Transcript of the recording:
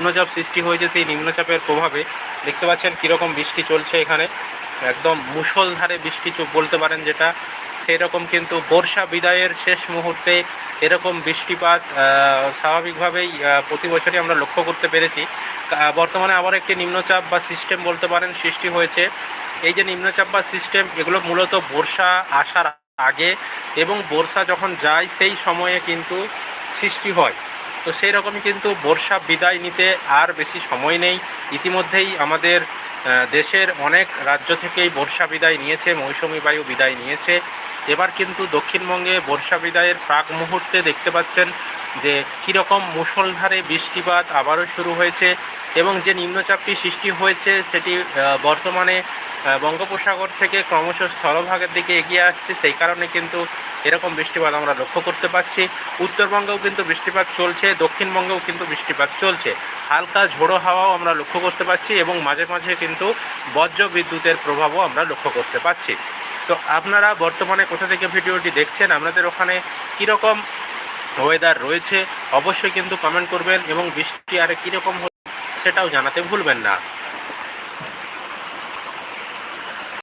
নিম্নচাপ সৃষ্টি হয়েছে, সেই নিম্নচাপের প্রভাবে দেখতে পাচ্ছেন কীরকম বৃষ্টি চলছে এখানে। একদম মুষলধারে বৃষ্টি বলতে পারেন যেটা। সেই রকম কিন্তু বর্ষা বিদায়ের শেষ মুহূর্তে এরকম বৃষ্টিপাত স্বাভাবিকভাবেই প্রতি বছরই আমরা লক্ষ্য করতে পেরেছি। বর্তমানে আবার একটি নিম্নচাপ বা সিস্টেম বলতে পারেন সৃষ্টি হয়েছে। এই যে নিম্নচাপ বা সিস্টেম এগুলো মূলত বর্ষা আসার আগে এবং বর্ষা যখন যায়, সেই সময়ে কিন্তু সৃষ্টি হয়। তো সেই রকমই কিন্তু বর্ষা বিদায় নিতে আর বেশি সময় নেই। ইতিমধ্যেই আমাদের দেশের অনেক রাজ্য থেকেই বর্ষা বিদায় নিয়েছে, মৌসুমি বায়ু বিদায় নিয়েছে। এবার কিন্তু দক্ষিণবঙ্গে বর্ষা বিদায়ের প্রাক মুহূর্তে দেখতে পাচ্ছেন যে কীরকম মুষলধারে বৃষ্টিপাত আবারও শুরু হয়েছে এবং যে নিম্নচাপটি সৃষ্টি হয়েছে সেটি বর্তমানে বঙ্গোপসাগর থেকে ক্রমশ স্থলভাগের দিকে এগিয়ে আসছে, সেই কারণে কিন্তু এরকম বৃষ্টিপাত আমরা লক্ষ্য করতে পারছি। উত্তরবঙ্গেও কিন্তু বৃষ্টিপাত চলছে, দক্ষিণবঙ্গেও কিন্তু বৃষ্টিপাত চলছে। হালকা ঝোড়ো হাওয়াও আমরা লক্ষ্য করতে পারছি এবং মাঝে মাঝে কিন্তু বজ্র বিদ্যুতের প্রভাবও আমরা লক্ষ্য করতে পারছি। তো আপনারা বর্তমানে কোথা থেকে ভিডিওটি দেখছেন, আপনাদের ওখানে কীরকম ওয়েদার রয়েছে, অবশ্যই কিন্তু কমেন্ট করবেন এবং বৃষ্টি আর কীরকম সেটাও জানাতে ভুলবেন না।